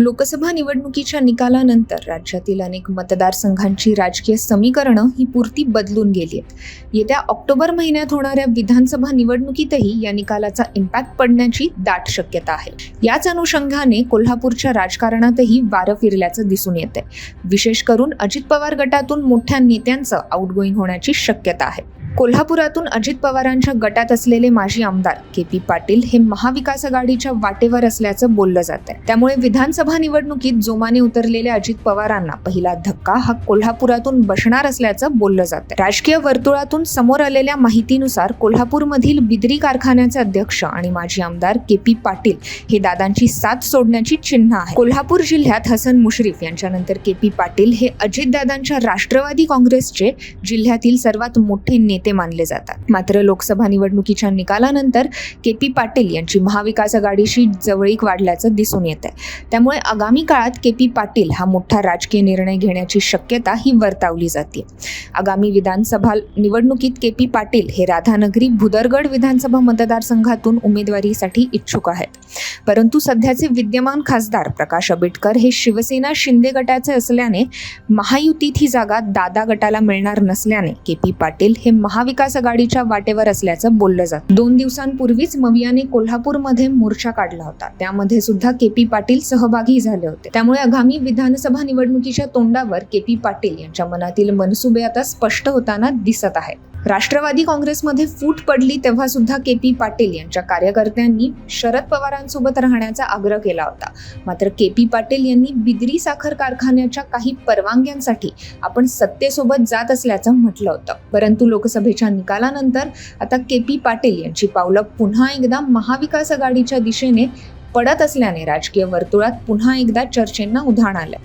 लोकसभा निवडणुकीच्या निकालानंतर राज्यातील अनेक मतदारसंघांची राजकीय समीकरणं ही पुरती बदलून गेली आहेत. येत्या ऑक्टोबर महिन्यात होणाऱ्या विधानसभा निवडणुकीतही या निकालाचा इम्पॅक्ट पडण्याची दाट शक्यता आहे. याच अनुषंगाने कोल्हापूरच्या राजकारणातही वारं फिरल्याचं दिसून येते विशेष करून अजित पवार गटातून मोठ्या नेत्यांचं आउटगोईंग होण्याची शक्यता आहे. कोल्हापुरातून अजित पवारांच्या गटात असलेले माजी आमदार के पी पाटील हे महाविकास आघाडीच्या वाटेवर असल्याचं बोललं जात आहे. त्यामुळे विधानसभा निवडणुकीत जोमाने उतरलेल्या अजित पवारांना पहिला धक्का हा कोल्हापुरातून बसणार असल्याचं बोललं जात राजकीय वर्तुळातून समोर आलेल्या माहितीनुसार कोल्हापूरमधील बिद्री कारखान्याचे अध्यक्ष आणि माजी आमदार के पी पाटील हे दादांची साथ सोडण्याची चिन्ह आहे. कोल्हापूर जिल्ह्यात हसन मुश्रीफ यांच्यानंतर के पी पाटील हे अजितदादांच्या राष्ट्रवादी काँग्रेसचे जिल्ह्यातील सर्वात मोठे नेते मानले जातात. मात्र लोकसभा निवडणुकीच्या निकालानंतर के पी पाटील यांची महाविकास आघाडीशी जवळीक वाढल्याचं दिसून येत आहे त्यामुळे आगामी काळात के पी पाटील हा मोठा राजकीय निर्णय घेण्याची शक्यता ही वर्तावली जाते आगामी विधानसभा निवडणुकीत के पी पाटील हे राधानगरी भुदरगड विधानसभा मतदारसंघातून उमेदवारीसाठी इच्छुक आहेत. परंतु सध्याचे विद्यमान खासदार प्रकाश आंबेडकर हे शिवसेना शिंदे गटाचे असल्याने महायुतीत ही जागा दादा गटाला मिळणार नसल्याने के पी पाटील हे महाविकास आघाडीच्या वाटेवर असल्याचं बोललं जातं. दोन दिवसांपूर्वीच मवियाने कोल्हापूरमध्ये मोर्चा काढला होता. त्यामध्ये सुद्धा के पी पाटील सहभागी झाले होते. त्यामुळे आगामी विधानसभा निवडणुकीच्या तोंडावर के पी पाटील यांच्या मनातील मनसुबे आता स्पष्ट होताना दिसत आहेत. राष्ट्रवादी काँग्रेसमध्ये फूट पडली तेव्हा सुद्धा के पी पाटील यांच्या कार्यकर्त्यांनी शरद पवारांसोबत राहण्याचा आग्रह केला होता. मात्र के पी पाटील यांनी बिद्री साखर कारखान्याच्या काही परवानग्यांसाठी आपण सत्तेसोबत जात असल्याचं म्हटलं होतं. परंतु लोकसभेच्या निकालानंतर आता के पी पाटील यांची पावलं पुन्हा एकदा महाविकास आघाडीच्या दिशेने पडत असल्याने राजकीय वर्तुळात पुन्हा एकदा चर्चेंना उधाण आलं.